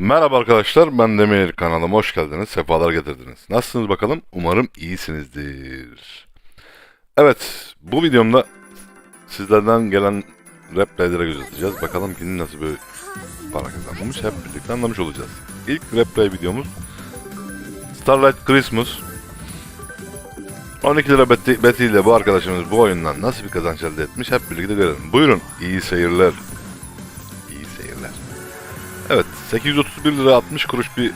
Merhaba arkadaşlar, ben Demir kanalıma hoş geldiniz, sefalar getirdiniz. Nasılsınız bakalım? Umarım iyisinizdir. Evet, bu videomda sizlerden gelen replaylere göz atacağız. Bakalım kimin nasıl bir para kazanmış, hep birlikte anlamış olacağız. İlk replay videomuz Starlight Christmas. 12 lira beti, betiyle bu arkadaşımız bu oyundan nasıl bir kazanç elde etmiş hep birlikte görelim. Buyurun, iyi seyirler. Evet 831 lira 60 kuruş bir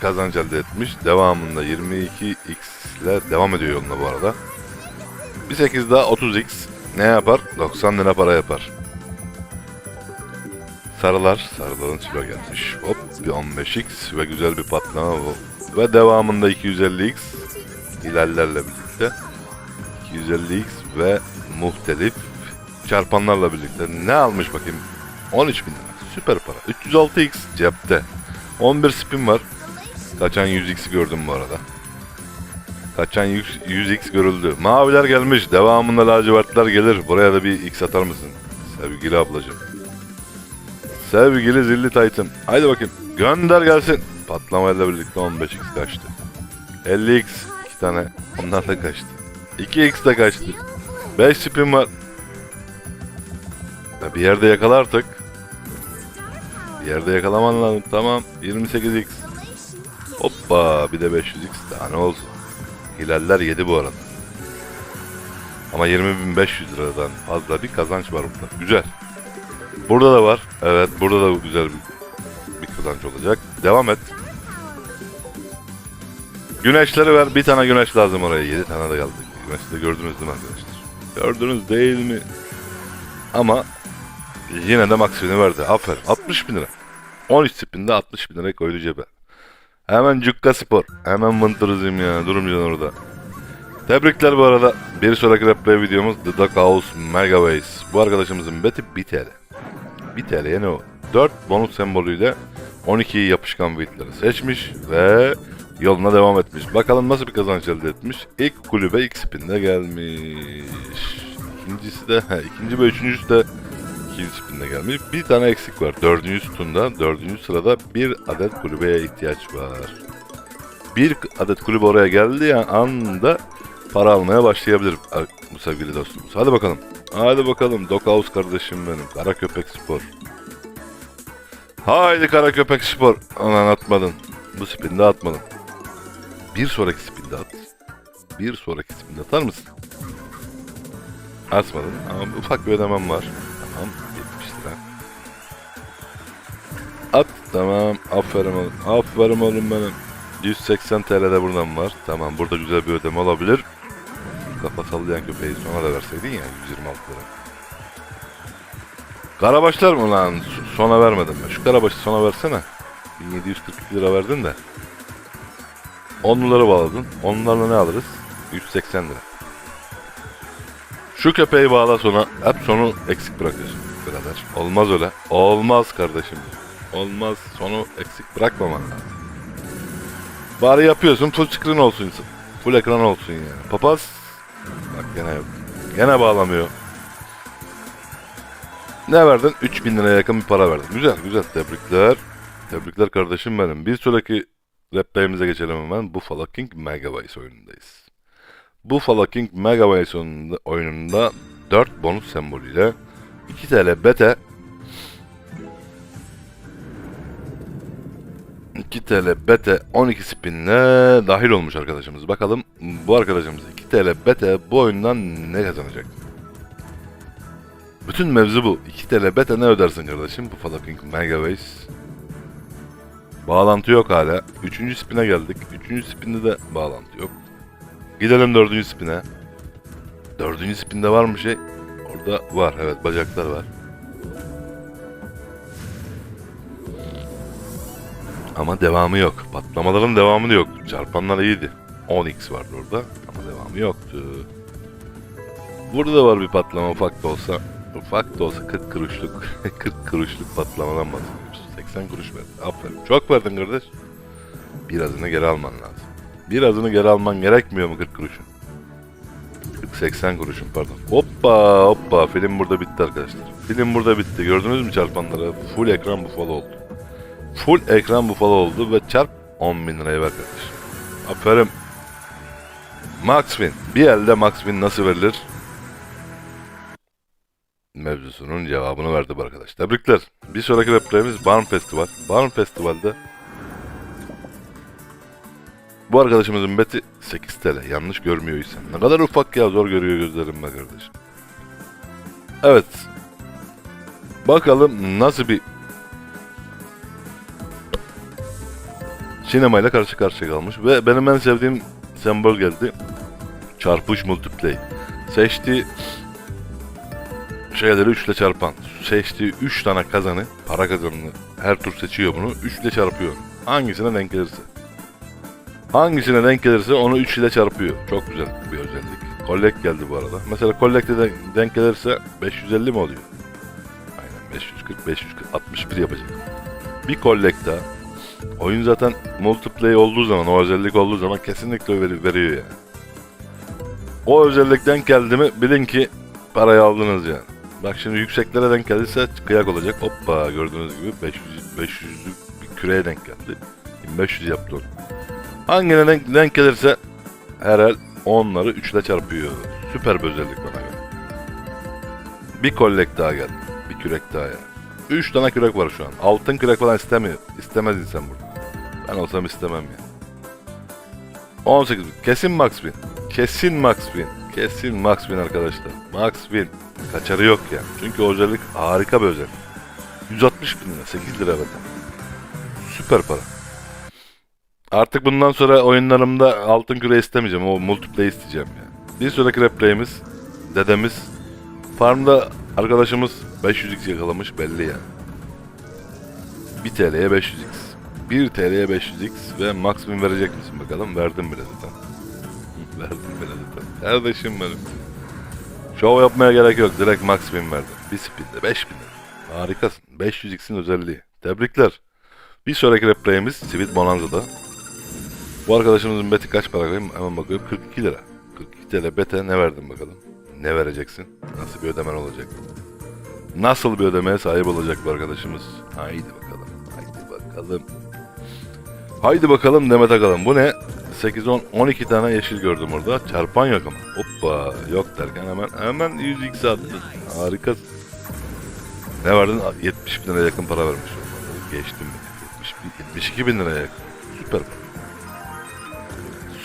kazanç elde etmiş. Devamında 22x ile devam ediyor yoluna bu arada. Bir 8 daha 30x ne yapar? 90 lira para yapar. Sarılar, sarıların silo gelmiş. Hop bir 15x ve güzel bir patlama bu. Ve devamında 250x hilallerle birlikte. 250x ve muhtelif çarpanlarla birlikte ne almış bakayım? 13 bin lira. Süper para. 306x cepte. 11 spin var. Kaçan 100x'i gördüm bu arada. Kaçan 100 100x görüldü. Maviler gelmiş. Devamında lacivertler gelir. Buraya da bir x atar mısın? Sevgili ablacığım. Sevgili zilli taytım. Haydi bakayım. Gönder gelsin. Patlamayla birlikte 15x kaçtı. 50x. 2 tane. Ondan da kaçtı. 2x de kaçtı. 5 spin var. Bir yerde yakala artık. Yerde yakalaman lazım. Tamam. 28x. Hoppa. Bir de 500x. Daha ne olsun. Hilaller yedi bu arada. Ama 20.500 liradan fazla bir kazanç var burada. Güzel. Burada da var. Evet. Burada da güzel bir, bir kazanç olacak. Devam et. Güneşleri ver. Bir tane güneş lazım oraya. 7 tane de geldi. Güneşi gördünüz değil mi arkadaşlar? Gördünüz değil mi? Ama Yine de maksimini verdi. Aferin. 60 bin lira. 13 spinde 60 bin lira koydu cebe. Hemen Cukka Spor. Hemen Mıntırızım ya. Durmayacaksın orada. Tebrikler bu arada. Bir sonraki replay videomuz The Duck House Mega Base. Bu arkadaşımızın beti 1 TL. 1 TL yani o. 4 bonus sembolüyle 12 yapışkan bitleri seçmiş ve yoluna devam etmiş. Bakalım nasıl bir kazanç elde etmiş. İlk kulübe ilk spinde gelmiş. İkincisi de, ikinci ve üçüncüsü de ikinci spinde gelmiş. Bir tane eksik var. Dördüncü sütunda, dördüncü sırada bir adet kulübeye ihtiyaç var. Bir adet kulübe oraya geldiği anda para almaya başlayabilir bu sevgili dostumuz. Hadi bakalım. Hadi bakalım. Doghouse kardeşim benim. Kara Köpek Spor. Haydi Kara Köpek Spor. Anan atmadın. Bu spinde atmadın. Bir sonraki spinde at. Bir sonraki spinde atar mısın? Atmadın ama ufak bir ödemem var. Tamam tamam aferin oğlum. Aferin oğlum benim. 180 TL de buradan var. Tamam burada güzel bir ödeme olabilir. Kafa sallayan köpeği sona da verseydin ya 126 lira. Karabaşlar mı lan? Sona vermedim ben. Şu karabaşı sona versene. 1742 lira verdin de. Onluları bağladın. Onlarla ne alırız? 180 lira. Şu köpeği bağla sona. Hep sonu eksik bırakıyorsun birader. Olmaz öyle. Olmaz kardeşim. Olmaz. Sonu eksik bırakmaman lazım. Bari yapıyorsun full screen olsun. Full ekran olsun yani. Papaz. Bak gene yok. Gene bağlamıyor. Ne verdin? 3000 liraya yakın bir para verdin. Güzel güzel tebrikler. Tebrikler kardeşim benim. Bir sonraki replayimize geçelim hemen. Buffalo King Megabytes oyunundayız. Buffalo King Megabytes oyununda, oyununda 4 bonus sembolüyle 2 TL bete 2 TL bete 12 spinle dahil olmuş arkadaşımız. Bakalım bu arkadaşımız 2 TL bete bu oyundan ne kazanacak? Bütün mevzu bu. 2 TL bete ne ödersin kardeşim? Buffalo King Megabytes. Bağlantı yok hala. Üçüncü spine geldik. Üçüncü spinde de bağlantı yok. Gidelim dördüncü spine. Dördüncü spinde var mı şey? Orada var evet bacaklar var. Ama devamı yok. Patlamaların devamı da yok. Çarpanlar iyiydi. 10x vardı orada ama devamı yoktu. Burada da var bir patlama ufak da olsa. Ufak da olsa 40 kuruşluk 40 kuruşluk patlamadan bahsediyoruz. 80 kuruş verdin. Aferin. Çok verdin kardeş. Birazını geri alman lazım. Birazını geri alman gerekmiyor mu 40 kuruşun? 40-80 kuruşun pardon. Hoppa hoppa film burada bitti arkadaşlar. Film burada bitti. Gördünüz mü çarpanları? Full ekran bu fall oldu. Full ekran bufalo oldu ve çarp 10 bin liraya ver. Aferin. Max Win. Bir elde Max Win nasıl verilir? Mevzusunun cevabını verdi bu arkadaş. Tebrikler. Bir sonraki replayimiz Barn Festival. Barn Festival'de bu arkadaşımızın beti 8 TL. Yanlış görmüyorsan. Ne kadar ufak ya zor görüyor gözlerim be kardeşim. Evet. Bakalım nasıl bir sinemayla karşı karşıya kalmış ve benim en sevdiğim sembol geldi. Çarpış multiplay. Seçtiği şeyleri 3 ile çarpan. Seçtiği 3 tane kazanı, para kazanını her tur seçiyor bunu. 3 ile çarpıyor. Hangisine denk gelirse. Hangisine denk gelirse onu 3 ile çarpıyor. Çok güzel bir özellik. Collect geldi bu arada. Mesela Collect'e de denk gelirse 550 mi oluyor? Aynen 540, 540, 61 yapacak. Bir Collect daha. Oyun zaten multiplayer olduğu zaman, o özellik olduğu zaman kesinlikle veri- veriyor yani. O özellikten geldi mi bilin ki parayı aldınız yani. Bak şimdi yükseklere denk geldiyse kıyak olacak. Hoppa gördüğünüz gibi 500 500'lük bir küreye denk geldi. 1500 yaptı onu. Hangine denk, denk gelirse her el onları 3 ile çarpıyor. Süper bir özellik bana göre. Bir kollek daha geldi. Bir kürek daha yani. 3 tane kürek var şu an. Altın kürek falan istemiyor. İstemez insan burada. Ben olsam istemem ya. 18. Kesin Max Win. Kesin Max Win. Kesin Max Win arkadaşlar. Max Win. Kaçarı yok ya. Çünkü o özellik harika bir özellik. 160 bin lira. 8 lira zaten. Süper para. Artık bundan sonra oyunlarımda altın küre istemeyeceğim. O multiplayer isteyeceğim ya. Bir sonraki replayimiz dedemiz farmda arkadaşımız 500x yakalamış belli yani. 1 TL'ye 500x. 1 TL'ye 500x ve max win verecek misin bakalım? Verdim bile zaten. Verdim bile zaten. Kardeşim benim. Şov yapmaya gerek yok. Direkt max win verdim. Bir spinde 5000 lira. Harikasın. 500x'in özelliği. Tebrikler. Bir sonraki replayimiz Sweet Bonanza'da. Bu arkadaşımızın beti kaç para koyayım? Hemen bakıyorum. 42 lira. 42 TL bete ne verdin bakalım? Ne vereceksin? Nasıl bir ödemen olacak? Nasıl bir ödemeye sahip olacak bu arkadaşımız? Haydi bakalım. Haydi bakalım. Haydi bakalım Demet Akalın. Bu ne? 8, 10, 12 tane yeşil gördüm orada. Çarpan yok ama. Hoppa yok derken hemen hemen 100x attı. Harikasın. Ne verdin? 70 bin liraya yakın para vermiş. Geçtim. 70, 72 bin liraya yakın. Süper para.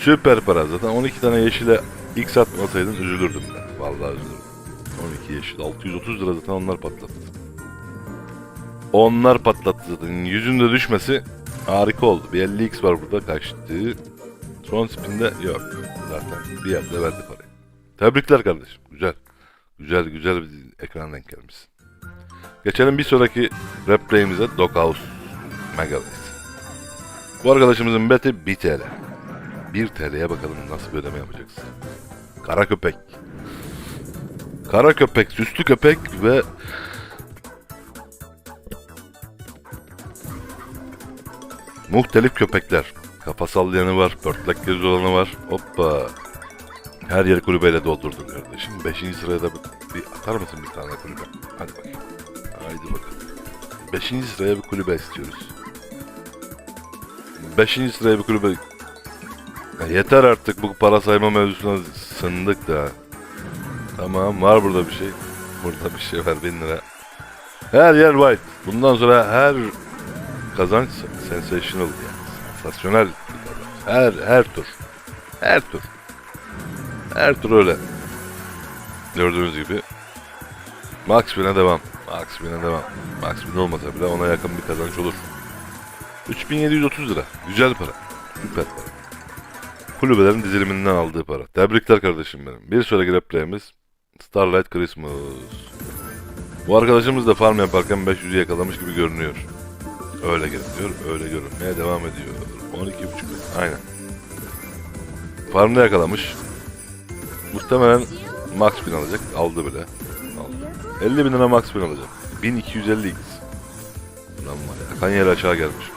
Süper para. Zaten 12 tane yeşile x atmasaydın üzülürdüm ben. Vallahi üzülürdüm. 12 yeşil. 630 lira zaten onlar patlattı. Onlar patlattı zaten. Yüzünde düşmesi harika oldu. Bir 50x var burada kaçtı. Son spinde yok. Zaten bir yerde verdi parayı. Tebrikler kardeşim. Güzel. Güzel güzel bir ekran denk gelmişsin. Geçelim bir sonraki replayimize Doghouse Megaways. Bu arkadaşımızın beti 1 TL. 1 TL'ye bakalım nasıl bir ödeme yapacaksın. Kara köpek. Kara köpek, süslü köpek ve muhtelif köpekler. Kafa sallayanı var, pörtlek göz olanı var. Hoppa. Her yer kulübeyle doldurdun kardeşim. Beşinci sıraya da bir, bir atar mısın bir tane kulübe? Hadi bakayım. Haydi bakalım. Beşinci sıraya bir kulübe istiyoruz. Beşinci sıraya bir kulübe ya yeter artık bu para sayma mevzusuna sındık da. Tamam var burada bir şey. Burada bir şey var bin lira. Her yer white. Bundan sonra her kazanç sensational yani. Sensasyonel. Her, her tur. Her tur. Her tur öyle. Gördüğünüz gibi. Max Win'e devam. Max Win'e devam. Max Win olmasa bile ona yakın bir kazanç olur. 3730 lira. Güzel para. Süper para kulübelerin diziliminden aldığı para. Tebrikler kardeşim benim. Bir sonraki replayimiz Starlight Christmas. Bu arkadaşımız da farm yaparken 500'ü yakalamış gibi görünüyor. Öyle görünüyor, öyle görünmeye devam ediyor. 12.5 aynen. Farmda yakalamış. Muhtemelen max bin alacak. Aldı bile. Aldı. 50 bin lira max bin alacak. 1250x. Ulan var ya. Kan yeri aşağı gelmiş.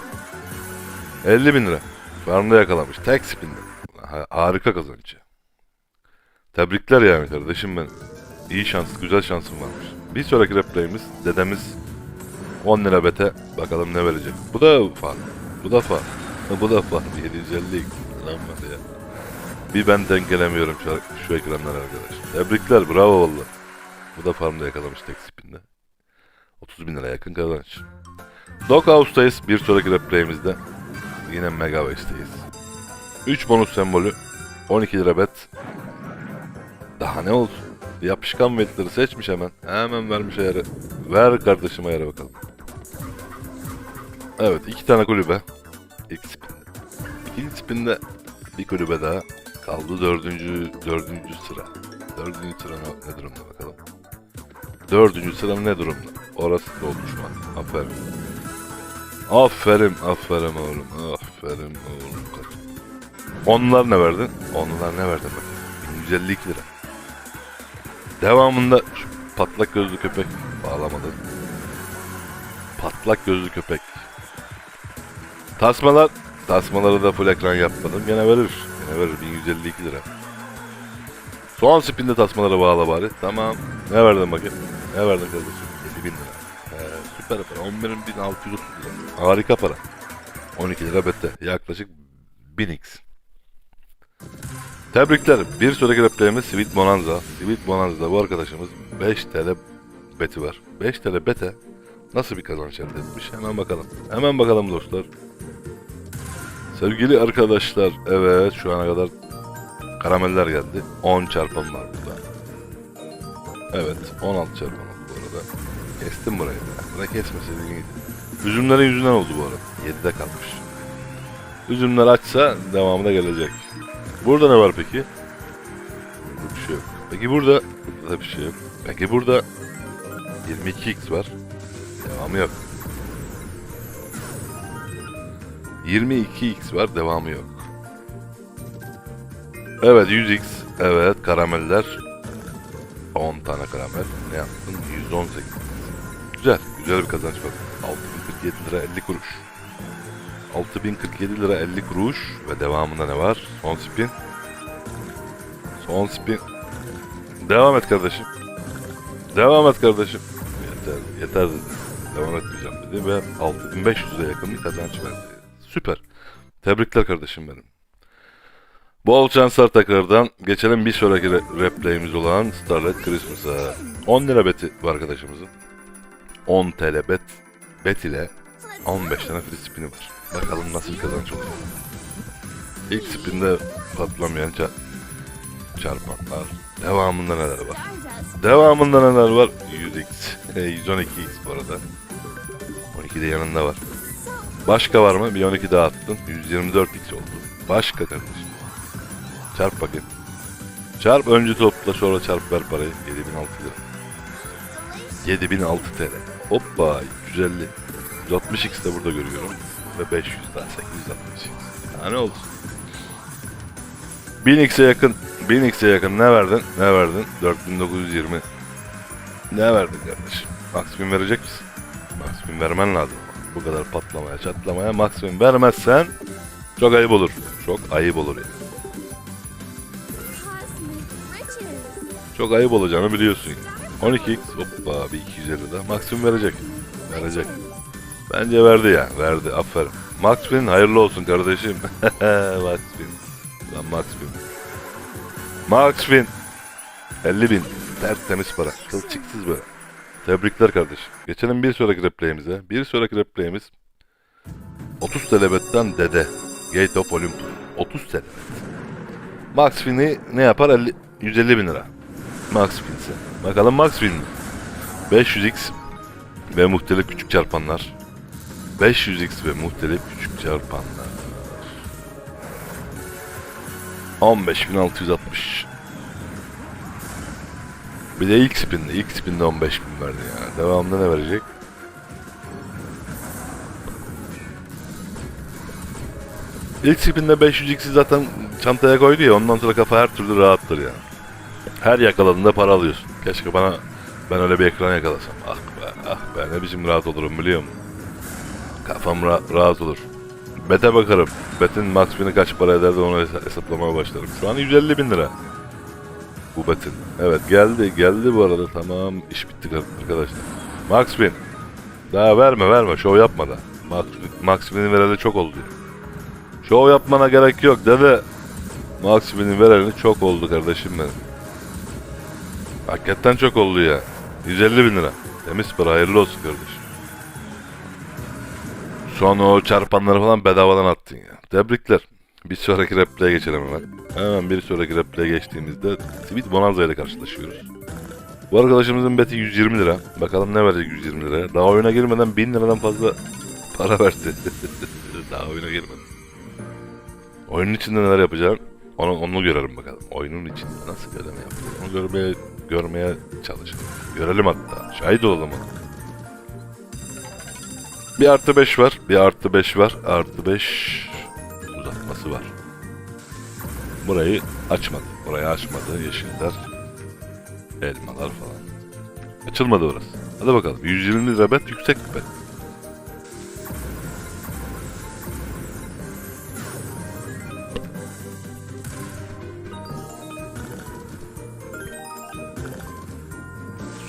50 bin lira. Farmda yakalamış. Tek spinde. Ha- harika kazanç. Tebrikler yani kardeşim benim. İyi şans, güzel şansım varmış. Bir sonraki replayimiz dedemiz 10 lira bete. Bakalım ne verecek. Bu da far. Bu da far. Bu da far. 750 lan var ya. Bir ben denk gelemiyorum şu, şu ekranlara arkadaş. Tebrikler bravo valla. Bu da farmda yakalamış tek spinde. 30 bin lira yakın kazanç. Doghouse'tayız bir sonraki replay'imizde. Yine Megawax'teyiz. 3 bonus sembolü. 12 lira bet. Daha ne olsun? Yapışkan vetleri seçmiş hemen. Hemen vermiş ayarı. Ver kardeşim ayarı bakalım. Evet iki tane kulübe. İlk spinde. İkinci spinde bir kulübe daha. Kaldı dördüncü, dördüncü sıra. Dördüncü sıra ne, durumda bakalım. Dördüncü sıra ne durumda? Orası da olmuş mu? Aferin. Aferin, aferin oğlum. Aferin oğlum. Onlar ne verdin? Onlar ne verdin bak. 152 lira. Devamında patlak gözlü köpek bağlamadı. Patlak gözlü köpek. Tasmalar, tasmaları da full ekran yapmadım. Gene verir. Gene verir 1152 lira. Son spinde tasmaları bağla bari. Tamam. Ne verdin bakayım? Ne verdin kardeşim? 7000 lira. Ee, süper para. 11.630 lira. Harika para. 12 lira bette. Yaklaşık 1000x. Tebrikler. Bir sonraki replayimiz Sweet Bonanza. Sweet Bonanza'da bu arkadaşımız 5 TL beti var. 5 TL bete nasıl bir kazanç elde etmiş? Hemen bakalım. Hemen bakalım dostlar. Sevgili arkadaşlar, evet şu ana kadar karameller geldi. 10 çarpım var burada. Evet, 16 çarpım oldu bu arada. Kestim burayı. Buna kesmeseydin iyiydi. Üzümlerin yüzünden oldu bu arada. 7'de kalmış. Üzümler açsa devamı da gelecek. Burada ne var peki? Burada bir şey yok. Peki burada? Burada bir şey yok. Peki burada 22x var. Devamı yok. 22x var. Devamı yok. Evet 100x. Evet karameller. 10 tane karamel. Ne yaptın? 118. Güzel. Güzel bir kazanç var. 6047 lira 50 kuruş. 6047 lira 50 kuruş ve devamında ne var? Son spin. Son spin. Devam et kardeşim. Devam et kardeşim. Yeter, yeter dedi. Devam etmeyeceğim dedi ve 6500'e yakın bir kazanç verdi. Süper. Tebrikler kardeşim benim. Bol şanslar tekrardan. Geçelim bir sonraki re- replayimiz olan Starlight Christmas'a. 10 lira beti var arkadaşımızın. 10 TL bet, bet ile 15 tane free spin'i var. Bakalım nasıl kazanç olacak. İlk spinde patlamayan ça çarpanlar. Devamında neler var? Devamında neler var? 100x, e, 112x bu arada. 12 de yanında var. Başka var mı? Bir 12 daha attın. 124x oldu. Başka kardeşim. Çarp bakayım. Çarp önce topla sonra çarp ver parayı. 7006 lira. 7006 TL. Hoppa 150. 160x de burada görüyorum. Ve 500 daha 860x. Daha ne olsun? 1000x'e yakın 1000x'e yakın ne verdin? Ne verdin? 4920. Ne verdin kardeşim? Maksimum verecek misin? Maksimum vermen lazım. Bu kadar patlamaya, çatlamaya maksimum vermezsen çok ayıp olur. Çok ayıp olur yani. Çok ayıp olacağını biliyorsun. yani. 12x hoppa bir 250 daha maksimum verecek. Verecek. Bence verdi ya. Verdi. Aferin. Max Win hayırlı olsun kardeşim. Max Win. Lan Max Win. Max Win. 50 bin. Tertemiz para. Kılçıksız böyle. Tebrikler kardeşim. Geçelim bir sonraki replayimize. Bir sonraki replayimiz 30 telebetten Dede. Gate of Olympus. 30 telebet. Max Win'i ne yapar? 50, 150 bin lira. Max Win'si. Bakalım Max Win mi? 500x ve muhtelif küçük çarpanlar. 500x ve muhtelif küçük çarpanlar. 15660. Bir de ilk spinde, ilk spinde 15 bin verdi ya. Devamında ne verecek? İlk spinde 500x'i zaten çantaya koydu ya ondan sonra kafa her türlü rahattır ya. Her yakaladığında para alıyorsun. Keşke bana ben öyle bir ekran yakalasam. Ah be, ah be ne biçim rahat olurum biliyor musun? Kafam ra- rahat olur. Bete bakarım. Betin maksimini kaç para eder de onu hesa- hesaplamaya başlarım. Şu an 150 bin lira. Bu betin. Evet geldi geldi bu arada tamam iş bitti arkadaşlar. Max. Daha verme verme şov yapma da. Max, Maximin'in vereli çok oldu. Şov yapmana gerek yok dede. Maximin'in vereli çok oldu kardeşim benim. Hakikaten çok oldu ya. 150 bin lira. Temiz para hayırlı olsun kardeşim. Son o çarpanları falan bedavadan attın ya. Tebrikler. Bir sonraki repliğe geçelim hemen. Hemen bir sonraki repliğe geçtiğimizde Sweet Bonanza ile karşılaşıyoruz. Bu arkadaşımızın beti 120 lira. Bakalım ne verecek 120 liraya. Daha oyuna girmeden 1000 liradan fazla para verdi. Daha oyuna girmeden. Oyunun içinde neler yapacağım onu, onu görelim bakalım. Oyunun içinde nasıl ödeme yapıyor onu görmeye, görmeye çalışalım. Görelim hatta. Şahit olalım ona. Bir artı 5 var. Bir artı 5 var. Artı 5 uzatması var. Burayı açmadı. Burayı açmadı. Yeşiller. Elmalar falan. Açılmadı orası. Hadi bakalım. 120 lira bet yüksek bir bet.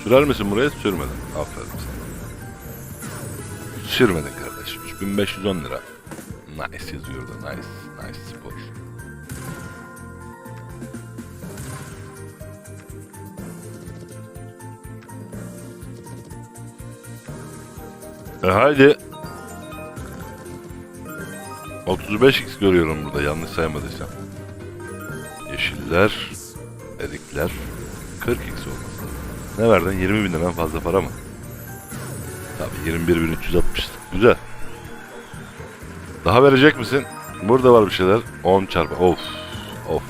Sürer misin buraya? Sürmedin. Aferin sana. Sürmedin kardeşim. 3510 lira. Nice yazıyordu. Nice. Nice spor. E haydi. 35x görüyorum burada yanlış saymadıysam. Yeşiller, erikler, 40x olması. Ne verdin? 20 bin liradan fazla para mı? Tabii 21.360. Güzel. Daha verecek misin? Burada var bir şeyler. 10 çarpı. Of. Of.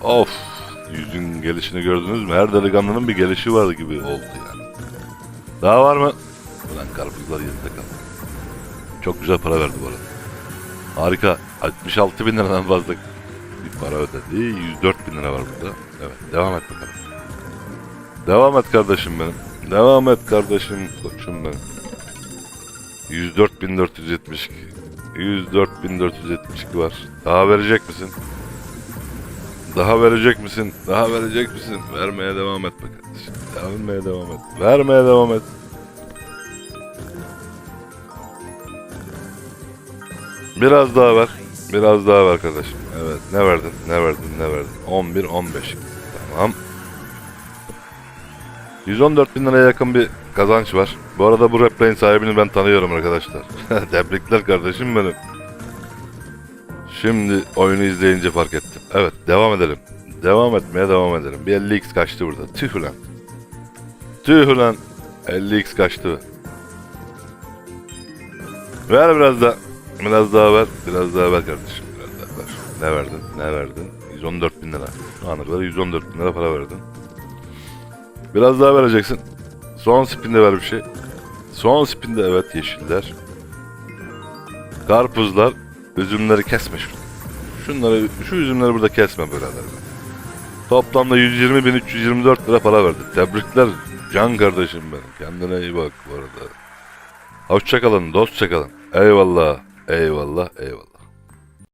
Of. Yüzün gelişini gördünüz mü? Her delikanlının bir gelişi var gibi oldu yani. Daha var mı? Ulan karpuzlar yerinde kaldı. Çok güzel para verdi bu arada. Harika. 66 bin liradan fazla bir para ödedi. 104 bin lira var burada. Evet. Devam et bakalım. Devam et kardeşim benim. Devam et kardeşim koçum benim. 104.472 104.472 var. Daha verecek misin? Daha verecek misin? Daha verecek misin? Vermeye devam et be kardeşim. Vermeye devam et. Vermeye devam et. Biraz daha ver. Biraz daha ver kardeşim. Evet. Ne verdin? Ne verdin? Ne verdin? 11, 15. Tamam. 114 bin liraya yakın bir kazanç var. Bu arada bu replay'in sahibini ben tanıyorum arkadaşlar. Tebrikler kardeşim benim. Şimdi oyunu izleyince fark ettim. Evet devam edelim. Devam etmeye devam edelim. Bir 50x kaçtı burada. Tüh ulan. Tüh ulan. 50x kaçtı. Ver biraz da. Biraz daha ver. Biraz daha ver kardeşim. Biraz daha ver. Ne verdin? Ne verdin? 114 bin lira. Şu ana kadar 114 bin lira para verdin. Biraz daha vereceksin. Son spinde ver bir şey. Son spinde evet yeşiller. Karpuzlar. Üzümleri kesme şurada. Şunları, şu üzümleri burada kesme birader. Toplamda 120.324 lira para verdi. Tebrikler can kardeşim benim. Kendine iyi bak bu arada. Hoşçakalın, dostça kalın. Eyvallah, eyvallah, eyvallah.